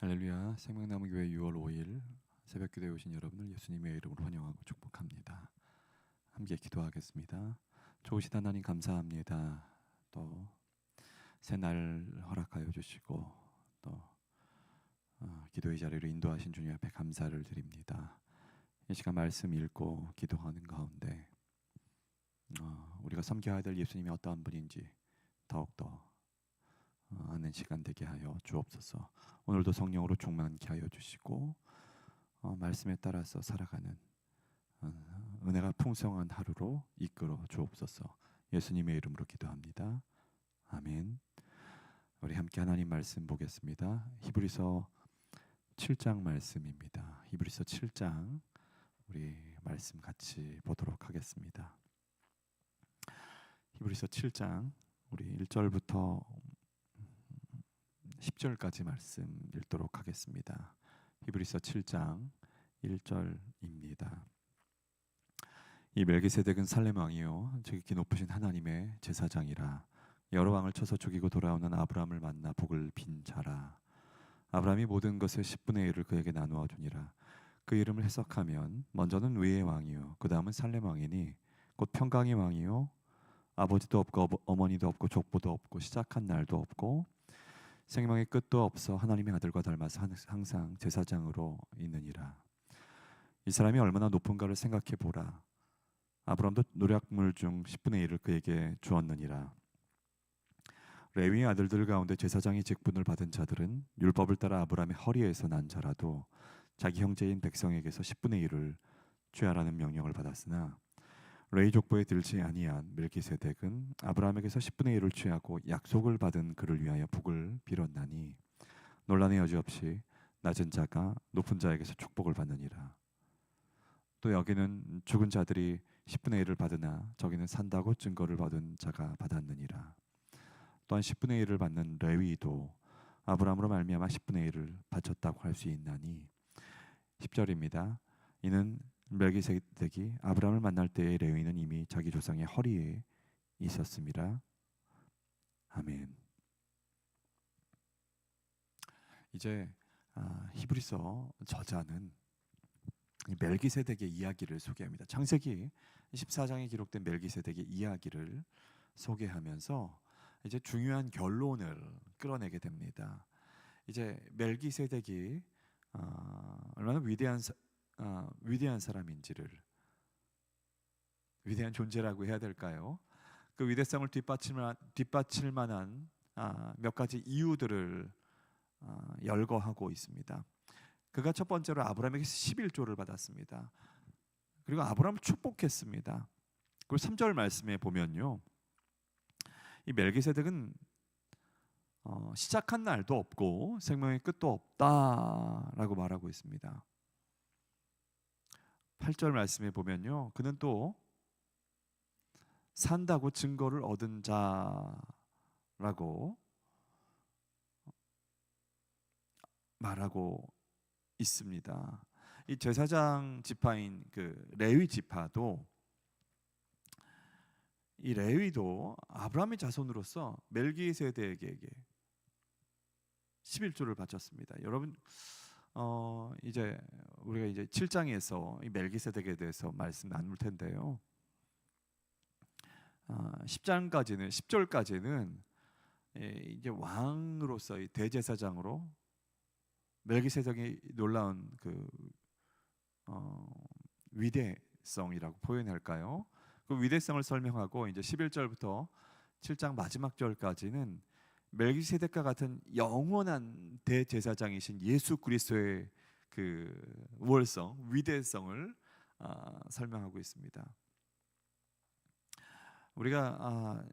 할렐루야 생명나무 교회 6월 5일 새벽 기도에 오신 여러분을 예수님의 이름으로 환영하고 축복합니다. 함께 기도하겠습니다. 좋으신 하나님 감사합니다. 또 새 날 허락하여 주시고 또 어, 기도의 자리로 인도하신 주님 앞에 감사를 드립니다. 이 시간 말씀 읽고 기도하는 가운데 어, 우리가 섬겨야 될 예수님이 어떠한 분인지 더욱더 어, 아는 시간 되게 하여 주옵소서. 오늘도 성령으로 충만케 하여 주시고 어, 말씀에 따라서 살아가는 어, 은혜가 풍성한 하루로 이끌어 주옵소서. 예수님의 이름으로 기도합니다. 아멘. 우리 함께 하나님 말씀 보겠습니다. 히브리서 7장 말씀입니다. 히브리서 7장 우리 말씀 같이 보도록 하겠습니다. 히브리서 7장 우리 1절부터 10절까지 말씀 읽도록 하겠습니다. 히브리서 7장 1절입니다. 이 멜기세덱은 살렘 왕이요. 지극히 높으신 하나님의 제사장이라. 여러 왕을 쳐서 죽이고 돌아오는 아브라함을 만나 복을 빈 자라. 아브라함이 모든 것의 10분의 1을 그에게 나누어 주니라. 그 이름을 해석하면 먼저는 위의 왕이요. 그 다음은 살렘 왕이니 곧 평강의 왕이요. 아버지도 없고 어머니도 없고 족보도 없고 시작한 날도 없고 생명의 끝도 없어 하나님의 아들과 닮아서 항상 제사장으로 있느니라. 이 사람이 얼마나 높은가를 생각해 보라. 아브라함도 노략물 중 10분의 1을 그에게 주었느니라. 레위의 아들들 가운데 제사장의 직분을 받은 자들은 율법을 따라 아브라함의 허리에서 난 자라도 자기 형제인 백성에게서 10분의 1을 취하라는 명령을 받았으나 레이 족보에 들지 아니한 멜기세덱은 아브라함에게서 10분의 1을 취하고 약속을 받은 그를 위하여 복을 빌었나니 논란의 여지 없이 낮은 자가 높은 자에게서 축복을 받느니라. 또 여기는 죽은 자들이 10분의 1을 받으나 저기는 산다고 증거를 받은 자가 받았느니라. 또한 10분의 1을 받는 레위도 아브라함으로 말미암아 10분의 1을 바쳤다고 할 수 있나니 10절입니다. 이는 멜기세덱이 아브라함을 만날 때의 레위는 이미 자기 조상의 허리에 있었습니다. 아멘. 이제 아, 히브리서 저자는 멜기세덱의 이야기를 소개합니다. 창세기 14장에 기록된 멜기세덱의 이야기를 소개하면서 이제 중요한 결론을 끌어내게 됩니다. 이제 멜기세덱이 어, 얼마나 위대한 어, 위대한 사람인지를 위대한 존재라고 해야 될까요? 그 위대성을 뒷받칠, 뒷받칠 만한 아, 몇 가지 이유들을 아, 열거하고 있습니다. 그가 첫 번째로 아브라함에게 11조를 받았습니다. 그리고 아브라함을 축복했습니다. 그리고 3절 말씀에 보면요. 이 멜기세덱은 어, 시작한 날도 없고 생명의 끝도 없다라고 말하고 있습니다. 8절 말씀에 보면요. 그는 또 산다고 증거를 얻은 자라고 말하고 있습니다. 이 제사장 지파인 그 레위 지파도 이 레위도 아브라함의 자손으로서 멜기세덱에게 11조를 바쳤습니다. 여러분 어 이제 우리가 이제 7장에서 이 멜기세덱에 대해서 말씀 나눌 텐데요. 어, 10장까지는 10절까지는 예, 이제 왕으로서 대제사장으로 멜기세덱이 놀라운 그 어, 위대성이라고 표현할까요? 그 위대성을 설명하고 이제 11절부터 7장 마지막 절까지는 멜기세덱과 같은 영원한 대제사장이신 예수 그리스도의 그 우월성, 위대성을 아, 설명하고 있습니다. 우리가 아,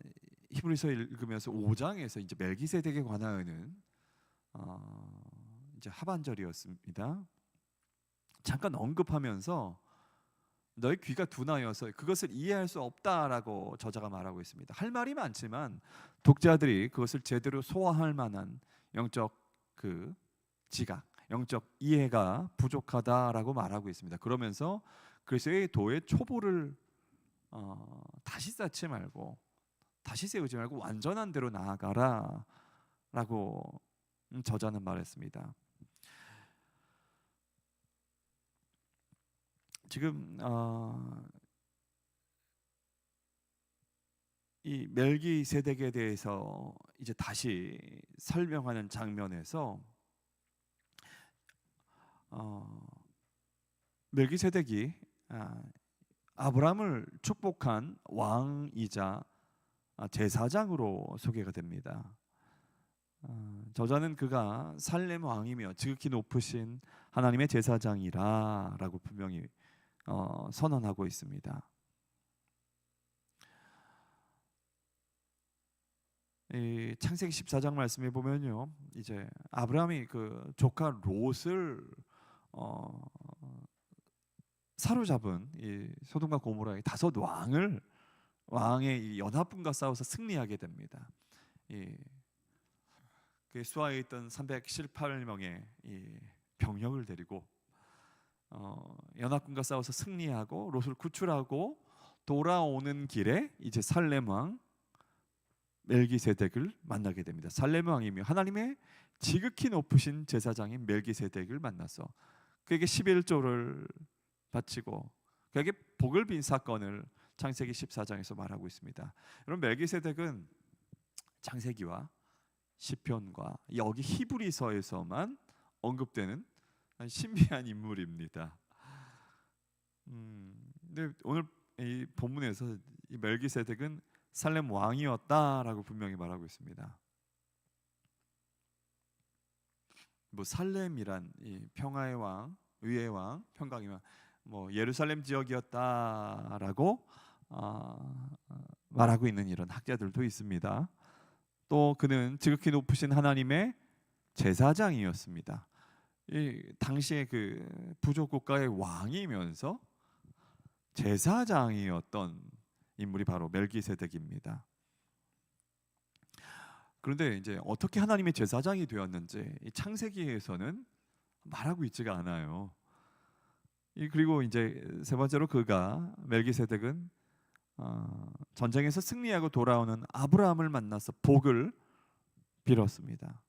히브리서 읽으면서 5장에서 이제 멜기세덱에 관하여는 어, 이제 하반절이었습니다. 잠깐 언급하면서 너희 귀가 둔하여서 그것을 이해할 수 없다라고 저자가 말하고 있습니다. 할 말이 많지만 독자들이 그것을 제대로 소화할 만한 영적 그 지각, 영적 이해가 부족하다라고 말하고 있습니다. 그러면서 그리스도의 도의 초보를 어, 다시 쌓지 말고 다시 세우지 말고 완전한 대로 나아가라라고 저자는 말했습니다. 지금 어, 이 멜기세덱에 대해서 이제 다시 설명하는 장면에서 어, 멜기세덱이 아, 아브라함을 축복한 왕이자 아, 제사장으로 소개가 됩니다. 어, 저자는 그가 살렘 왕이며 지극히 높으신 하나님의 제사장이라라고 분명히 어, 선언하고 있습니다. 이 창세기 14장 말씀에 보면요, 이제 아브라함이 그 조카 롯을 어, 사로잡은 이 소돔과 고모라의 다섯 왕을 왕의 이 연합군과 싸워서 승리하게 됩니다. 이, 그 수하에 있던 318명의 이 병력을 데리고 어, 연합군과 싸워서 승리하고 롯을 구출하고 돌아오는 길에 이제 살렘 왕 멜기세덱을 만나게 됩니다. 살렘 왕이며 하나님의 지극히 높으신 제사장인 멜기세덱을 만나서 그에게 11조를 바치고 그에게 복을 빈 사건을 창세기 14장에서 말하고 있습니다. 여러분 멜기세덱은 창세기와 시편과 여기 히브리서에서만 언급되는 신비한 인물입니다. 음, 근데 오늘 이 본문에서 이 멜기세덱은 살렘 왕이었다라고 분명히 말하고 있습니다. 뭐 살렘이란 이 평화의 왕, 의의 왕, 평강의 왕, 뭐 예루살렘 지역이었다라고 어, 말하고 있는 이런 학자들도 있습니다. 또 그는 지극히 높으신 하나님의 제사장이었습니다. 이 당시에 그 부족 국가의 왕이면서 제사장이었던 인물이 바로 멜기세덱입니다. 그런데 이제 어떻게 하나님의 제사장이 되었는지 이 창세기에서는 말하고 있지가 않아요. 이 그리고 이제 세 번째로 그가 멜기세덱은 어, 전쟁에서 승리하고 돌아오는 아브라함을 만나서 복을 빌었습니다.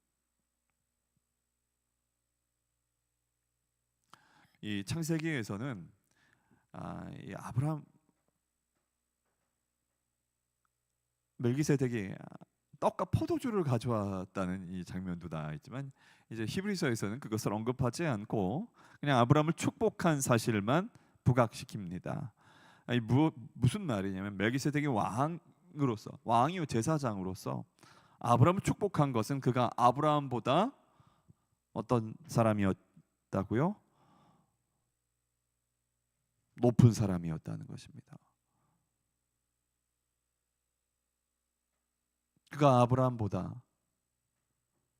이 창세기에서는 아, 이 아브라함 멜기세덱이 떡과 포도주를 가져왔다는 이 장면도 나와 있지만 이제 히브리서에서는 그것을 언급하지 않고 그냥 아브라함을 축복한 사실만 부각시킵니다. 아니 무, 무슨 말이냐면 멜기세덱이 왕으로서 왕이요 제사장으로서 아브라함을 축복한 것은 그가 아브라함보다 어떤 사람이었다고요? 높은 사람이었다는 것입니다. 그가 아브라함보다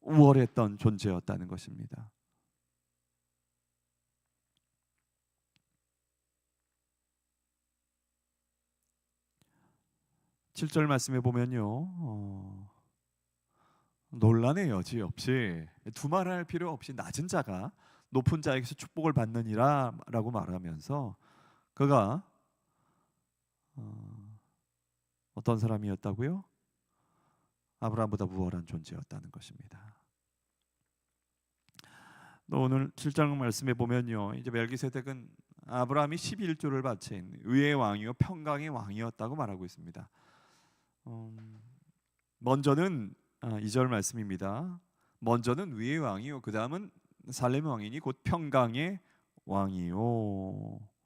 우월했던 존재였다는 것입니다. 칠절 말씀에 보면요. 어, 논란의 여지 없이 두말할 필요 없이 낮은 자가 높은 자에게서 축복을 받느니라라고 말하면서 그가 어, 어떤 사람이었다고요? 아브라함보다 우월한 존재였다는 것입니다. 또 오늘 7장 말씀에 보면요. 이제 멜기세덱은 아브라함이 11조를 바친 의의 왕이요 평강의 왕이었다고 말하고 있습니다. 음, 먼저는 아, 2절 말씀입니다. 먼저는 의의 왕이요 그 다음은 살렘 왕이니 곧 평강의 왕이요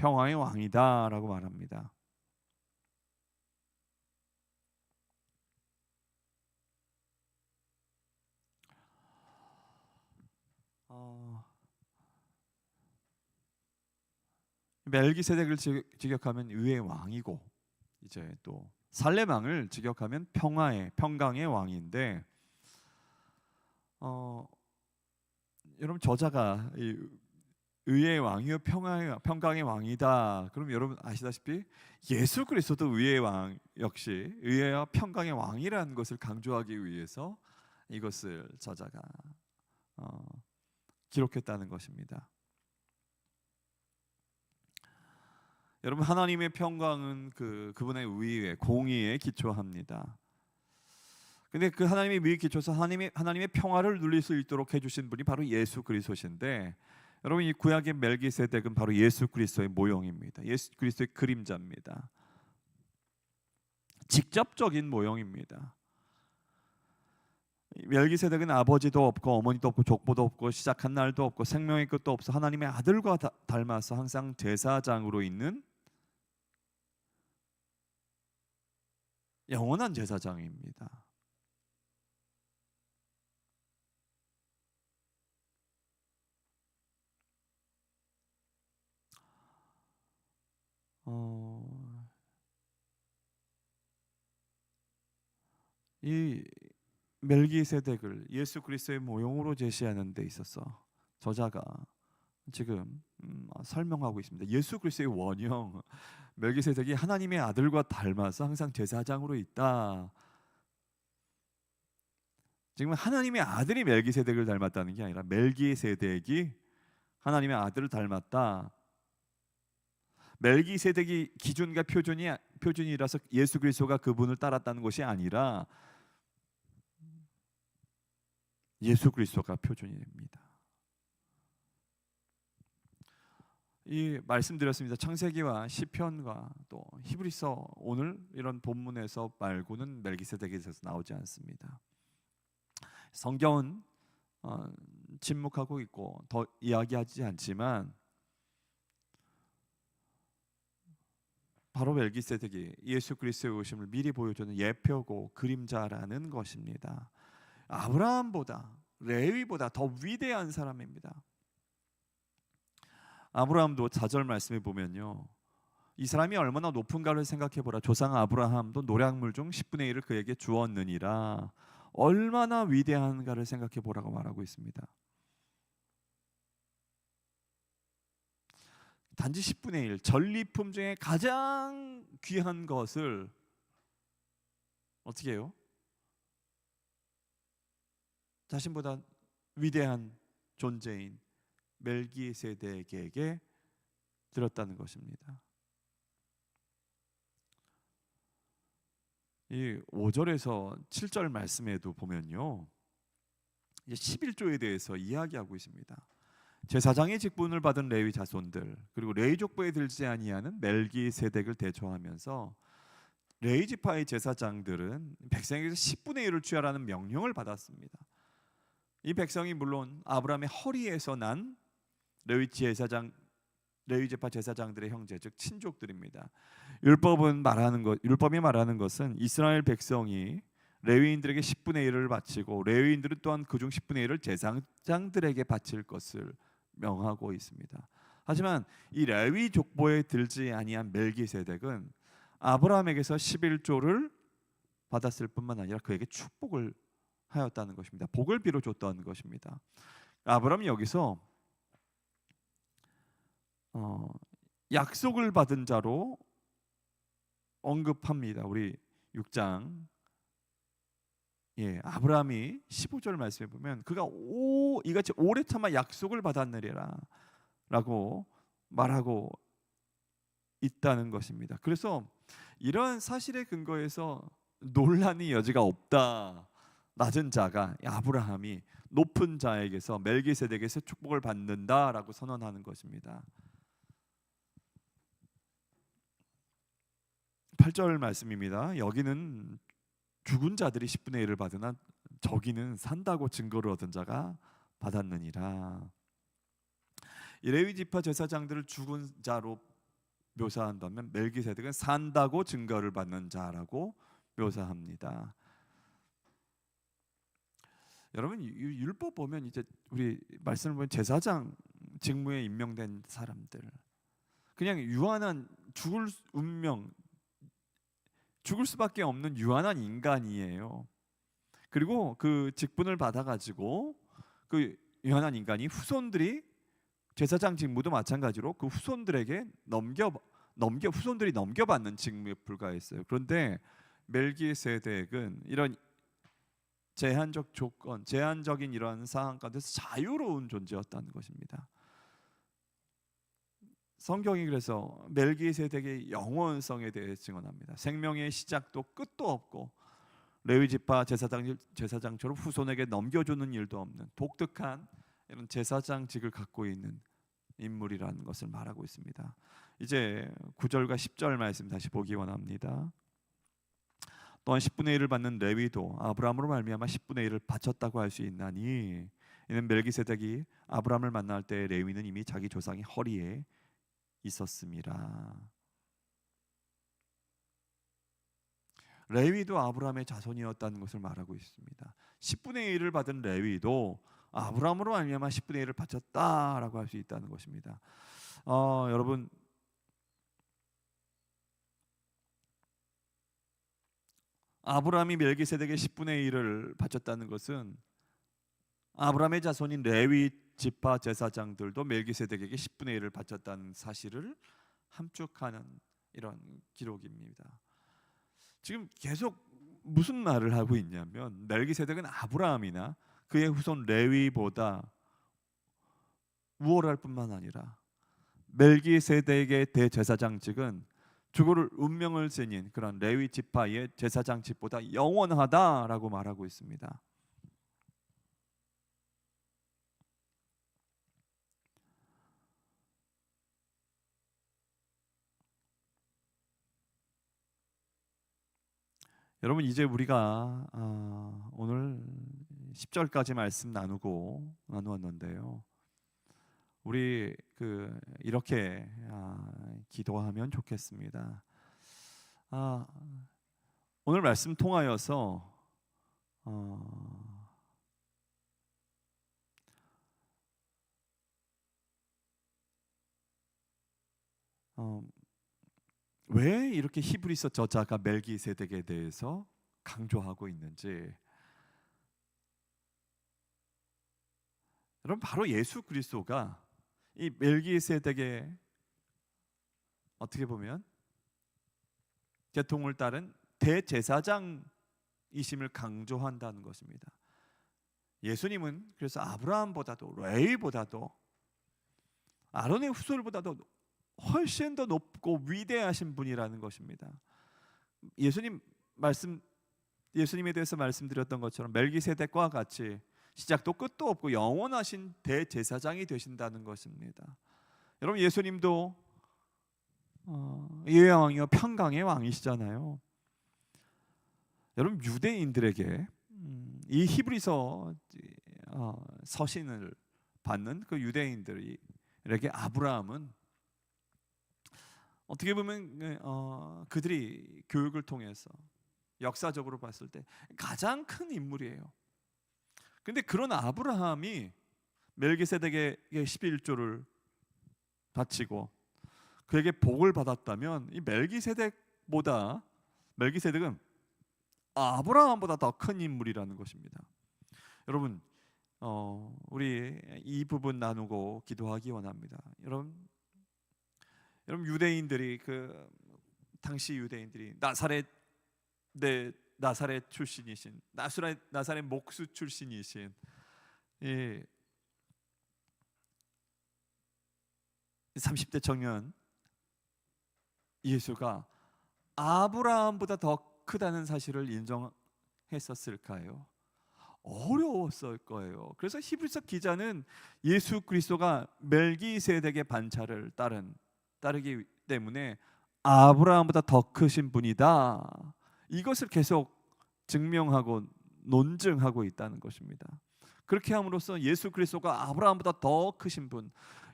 평화의 왕이다라고 말합니다. 어, 멜기세덱을 직역하면 의의 왕이고 이제 또 살레망을 직역하면 평화의 평강의 왕인데 어, 여러분 저자가 이 의의 왕이요 평화의 평강의 왕이다. 그럼 여러분 아시다시피 예수 그리스도도 의의 왕 역시 의와 평강의 왕이라는 것을 강조하기 위해서 이것을 저자가 어, 기록했다는 것입니다. 여러분 하나님의 평강은 그 그분의 의에 공의에 기초합니다. 근데 그 하나님의 의에 기초서 하나님의 하나님의 평화를 누릴 수 있도록 해주신 분이 바로 예수 그리스도신데 여러분 이 구약의 멜기세덱은 바로 예수 그리스도의 모형입니다. 예수 그리스도의 그림자입니다. 직접적인 모형입니다. 이 멜기세덱은 아버지도 없고 어머니도 없고 족보도 없고 시작한 날도 없고 생명의 끝도 없어 하나님의 아들과 다- 닮아서 항상 제사장으로 있는 영원한 제사장입니다. 어, 이 멜기세덱을 예수 그리스도의 모형으로 제시하는 데 있어서 저자가 지금 음, 설명하고 있습니다. 예수 그리스도의 원형 멜기세덱이 하나님의 아들과 닮아서 항상 제사장으로 있다. 지금 하나님의 아들이 멜기세덱을 닮았다는 게 아니라 멜기세덱이 하나님의 아들을 닮았다. 멜기세덱이 기준과 표준이 표준이라서 예수 그리스도가 그분을 따랐다는 것이 아니라 예수 그리스도가 표준입니다. 이 말씀드렸습니다. 창세기와 시편과 또 히브리서 오늘 이런 본문에서 말고는 멜기세덱에서 나오지 않습니다. 성경은 어, 침묵하고 있고 더 이야기하지 않지만 바로 멜기세덱이 예수 그리스도의 오심을 미리 보여주는 예표고 그림자라는 것입니다. 아브라함보다 레위보다 더 위대한 사람입니다. 아브라함도 자절 말씀에 보면요. 이 사람이 얼마나 높은가를 생각해 보라. 조상 아브라함도 노량물 중 10분의 1을 그에게 주었느니라. 얼마나 위대한가를 생각해 보라고 말하고 있습니다. 단지 10분의 1 전리품 중에 가장 귀한 것을 어떻게 해요? 자신보다 위대한 존재인 멜기세덱에게 드렸다는 것입니다. 이 5절에서 7절 말씀에도 보면요. 이제 11조에 대해서 이야기하고 있습니다. 제사장의 직분을 받은 레위 자손들 그리고 레위 족보에 들지 아니하는 멜기세덱을 대조하면서 레위 지파의 제사장들은 백성에게서 10분의 1을 취하라는 명령을 받았습니다. 이 백성이 물론 아브라함의 허리에서 난 레위 제사장 레위 제파 제사장들의 형제 즉 친족들입니다. 율법은 말하는 것 율법이 말하는 것은 이스라엘 백성이 레위인들에게 10분의 1을 바치고 레위인들은 또한 그중 10분의 1을 제사장들에게 바칠 것을 명하고 있습니다. 하지만 이 레위 족보에 들지 아니한 멜기세덱은 아브라함에게서 11조를 받았을 뿐만 아니라 그에게 축복을 하였다는 것입니다. 복을 빌어 줬다는 것입니다. 아브라함이 여기서 어, 약속을 받은 자로 언급합니다. 우리 6장 예, 아브라함이 15절 말씀에 보면 그가 오 이같이 오래 참아 약속을 받았느리라라고 말하고 있다는 것입니다. 그래서 이런 사실에 근거해서 논란의 여지가 없다. 낮은 자가 아브라함이 높은 자에게서 멜기세덱에서 축복을 받는다라고 선언하는 것입니다. 8절 말씀입니다. 여기는 죽은 자들이 10분의 1을 받으나 저기는 산다고 증거를 얻은 자가 받았느니라. 이 레위 지파 제사장들을 죽은 자로 묘사한다면 멜기세덱은 산다고 증거를 받는 자라고 묘사합니다. 여러분 율법 보면 이제 우리 말씀을 보면 제사장 직무에 임명된 사람들 그냥 유한한 죽을 운명 죽을 수밖에 없는 유한한 인간이에요. 그리고 그 직분을 받아 가지고 그 유한한 인간이 후손들이 제사장 직무도 마찬가지로 그 후손들에게 넘겨 넘겨 후손들이 넘겨받는 직무에 불과했어요. 그런데 멜기세덱은 이런 제한적 조건, 제한적인 이런 상황 가운데서 자유로운 존재였다는 것입니다. 성경이 그래서 멜기세덱의 영원성에 대해 증언합니다. 생명의 시작도 끝도 없고 레위 지파 제사장 제사장처럼 후손에게 넘겨주는 일도 없는 독특한 이런 제사장직을 갖고 있는 인물이라는 것을 말하고 있습니다. 이제 9절과 10절 말씀 다시 보기 원합니다. 또한 10분의 1을 받는 레위도 아브라함으로 말미암아 10분의 1을 바쳤다고 할 수 있나니 이는 멜기세덱이 아브라함을 만날 때 레위는 이미 자기 조상의 허리에 있었습니다. 레위도 아브라함의 자손이었다는 것을 말하고 있습니다. 10분의 1을 받은 레위도 아브라함으로 말미암아 10분의 1을 바쳤다라고 할 수 있다는 것입니다. 어, 여러분 아브라함이 멜기세덱의 10분의 1을 바쳤다는 것은 아브라함의 자손인 레위 지파 제사장들도 멜기세덱에게 10분의 1을 바쳤다는 사실을 함축하는 이런 기록입니다. 지금 계속 무슨 말을 하고 있냐면 멜기세덱은 아브라함이나 그의 후손 레위보다 우월할 뿐만 아니라 멜기세덱의 대제사장직은 죽을 운명을 지닌 그런 레위 지파의 제사장직보다 영원하다라고 말하고 있습니다. 여러분 이제 우리가 아, 오늘 10절까지 말씀 나누고 나누었는데요. 우리 그 이렇게 아, 기도하면 좋겠습니다. 아, 오늘 말씀 통하여서 어, 어, 왜 이렇게 히브리서 저자가 멜기세덱에 대해서 강조하고 있는지 여러분 바로 예수 그리스도가 이 멜기세덱의 어떻게 보면 계통을 따른 대제사장이심을 강조한다는 것입니다. 예수님은 그래서 아브라함보다도 레위보다도 아론의 후손보다도 훨씬 더 높고 위대하신 분이라는 것입니다. 예수님 말씀 예수님에 대해서 말씀드렸던 것처럼 멜기세덱과 같이 시작도 끝도 없고 영원하신 대제사장이 되신다는 것입니다. 여러분 예수님도 어, 이의 왕이요 평강의 왕이시잖아요. 여러분 유대인들에게 음, 이 히브리서 어, 서신을 받는 그 유대인들에게 아브라함은 어떻게 보면 어, 그들이 교육을 통해서 역사적으로 봤을 때 가장 큰 인물이에요. 근데 그런 아브라함이 멜기세덱에게 11조를 바치고 그에게 복을 받았다면 이 멜기세덱보다 멜기세덱은 아브라함보다 더 큰 인물이라는 것입니다. 여러분 어, 우리 이 부분 나누고 기도하기 원합니다. 여러분 여러분 유대인들이 그 당시 유대인들이 나사렛 네 나사렛 출신이신 나사렛 나사렛 목수 출신이신 이 30대 청년 예수가 아브라함보다 더 크다는 사실을 인정했었을까요? 어려웠을 거예요. 그래서 히브리서 기자는 예수 그리스도가 멜기세덱의 반차를 따른 따르기 때문에 아브라함보다 더 크신 분이다. 이것을 계속 증명하고 논증하고 있다는 것입니다. 그렇게 함으로써 예수 그리스도가 아브라함보다 더 크신 분,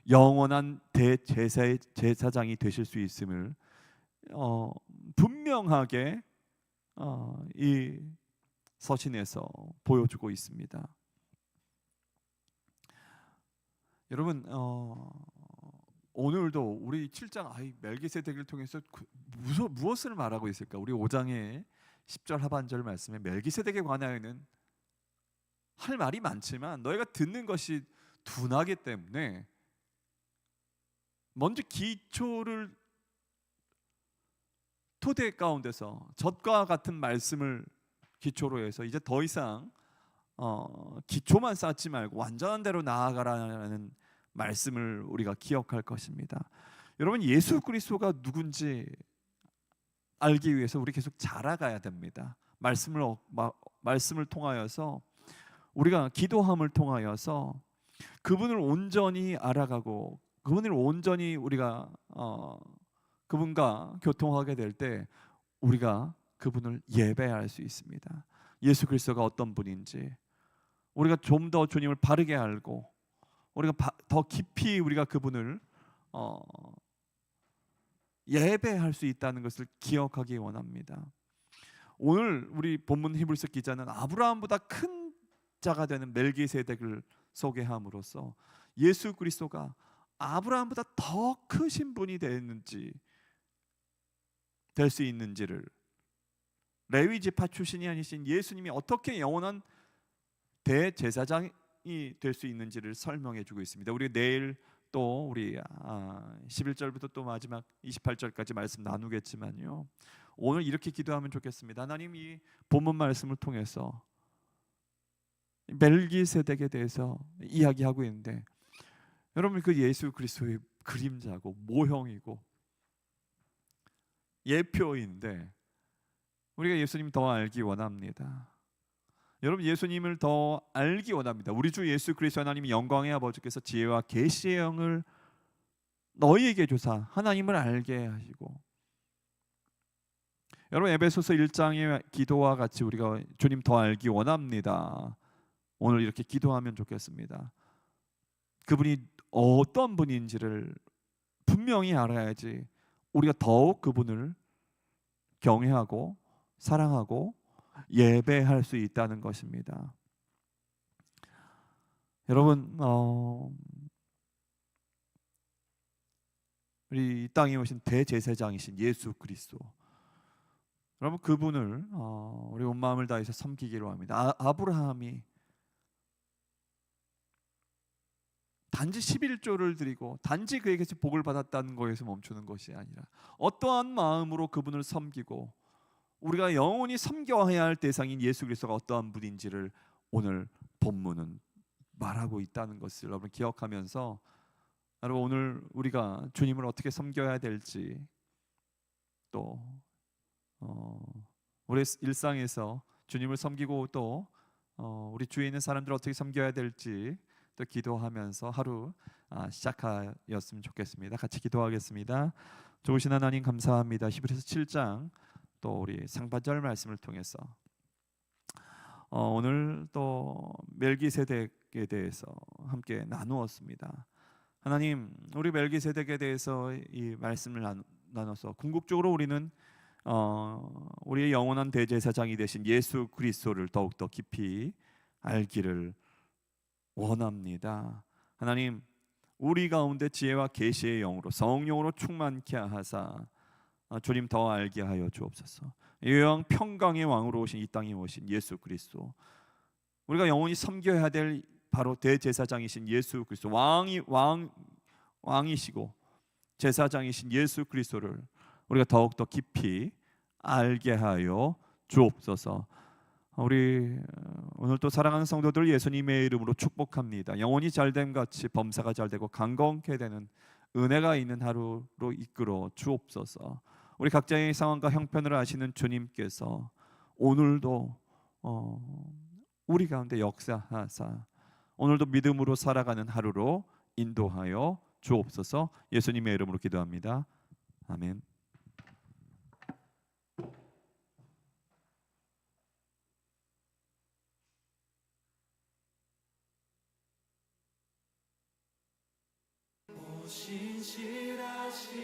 영원한 대제사의 제사장이 되실 수 있음을 어, 분명하게 어, 이 서신에서 보여주고 있습니다. 여러분 어, 오늘도 우리 7장 아이 멜기세덱을 통해서 그, 무서, 무엇을 말하고 있을까? 우리 5장의 10절 하반절 말씀에 멜기세덱에 관하여는 할 말이 많지만 너희가 듣는 것이 둔하기 때문에 먼저 기초를 토대 가운데서 젖과 같은 말씀을 기초로 해서 이제 더 이상 어, 기초만 쌓지 말고 완전한 대로 나아가라는 말씀을 우리가 기억할 것입니다. 여러분 예수 그리스도가 누군지 알기 위해서 우리 계속 자라가야 됩니다. 말씀을 어, 마, 말씀을 통하여서 우리가 기도함을 통하여서 그분을 온전히 알아가고 그분을 온전히 우리가 어, 그분과 교통하게 될 때 우리가 그분을 예배할 수 있습니다. 예수 그리스도가 어떤 분인지 우리가 좀 더 주님을 바르게 알고 우리가 바, 더 깊이 우리가 그분을 어, 예배할 수 있다는 것을 기억하기 원합니다. 오늘 우리 본문 히브리서 기자는 아브라함보다 큰 자가 되는 멜기세덱을 소개함으로써 예수 그리스도가 아브라함보다 더 크신 분이 되는지 될 수 있는지를 레위 지파 출신이 아니신 예수님이 어떻게 영원한 대제사장이 될 수 있는지를 설명해 주고 있습니다. 우리 내일 또 우리 아, 11절부터 또 마지막 28절까지 말씀 나누겠지만요. 오늘 이렇게 기도하면 좋겠습니다. 하나님 이 본문 말씀을 통해서 멜기세덱에 대해서 이야기하고 있는데 여러분 그 예수 그리스도의 그림자고 모형이고 예표인데 우리가 예수님 더 알기 원합니다. 여러분 예수님을 더 알기 원합니다. 우리 주 예수 그리스도 하나님이 영광의 아버지께서 지혜와 계시의 영을 너희에게 주사 하나님을 알게 하시고 여러분 에베소서 1장의 기도와 같이 우리가 주님 더 알기 원합니다. 오늘 이렇게 기도하면 좋겠습니다. 그분이 어떤 분인지를 분명히 알아야지 우리가 더욱 그분을 경외하고 사랑하고 예배할 수 있다는 것입니다. 여러분, 어, 우리 이 땅에 오신 대제사장이신 예수 그리스도. 여러분 그분을 어, 우리 온 마음을 다해서 섬기기로 합니다. 아, 아브라함이 단지 11조를 드리고 단지 그에게서 복을 받았다는 것에서 멈추는 것이 아니라 어떠한 마음으로 그분을 섬기고 우리가 영원히 섬겨야 할 대상인 예수 그리스도가 어떠한 분인지를 오늘 본문은 말하고 있다는 것을 여러분 기억하면서 여러분 오늘 우리가 주님을 어떻게 섬겨야 될지 또 어, 우리 일상에서 주님을 섬기고 또 어, 우리 주위에 있는 사람들을 어떻게 섬겨야 될지 또 기도하면서 하루 아, 시작하였으면 좋겠습니다. 같이 기도하겠습니다. 좋으신 하나님 감사합니다. 히브리서 7장 또 우리 상반절 말씀을 통해서 어, 오늘 또 멜기세덱에 대해서 함께 나누었습니다. 하나님, 우리 멜기세덱에 대해서 이 말씀을 나눠서 궁극적으로 우리는 어, 우리의 영원한 대제사장이 되신 예수 그리스도를 더욱 더 깊이 알기를 원합니다. 하나님, 우리 가운데 지혜와 계시의 영으로 성령으로 충만케 하사 아, 주님 더 알게 하여 주옵소서. 이왕 평강의 왕으로 오신 이 땅에 오신 예수 그리스도 우리가 영원히 섬겨야 될 바로 대제사장이신 예수 그리스도 왕이 왕 왕이시고 제사장이신 예수 그리스도를 우리가 더욱 더 깊이 알게 하여 주옵소서. 우리 오늘 또 사랑하는 성도들 예수님의 이름으로 축복합니다. 영원히 잘됨 같이 범사가 잘되고 강건케 되는 은혜가 있는 하루로 이끌어 주옵소서. 우리 각자의 상황과 형편을 아시는 주님께서 오늘도 어, 우리 가운데 역사하사 오늘도 믿음으로 살아가는 하루로 인도하여 주옵소서. 예수님의 이름으로 기도합니다. 아멘. 신실하신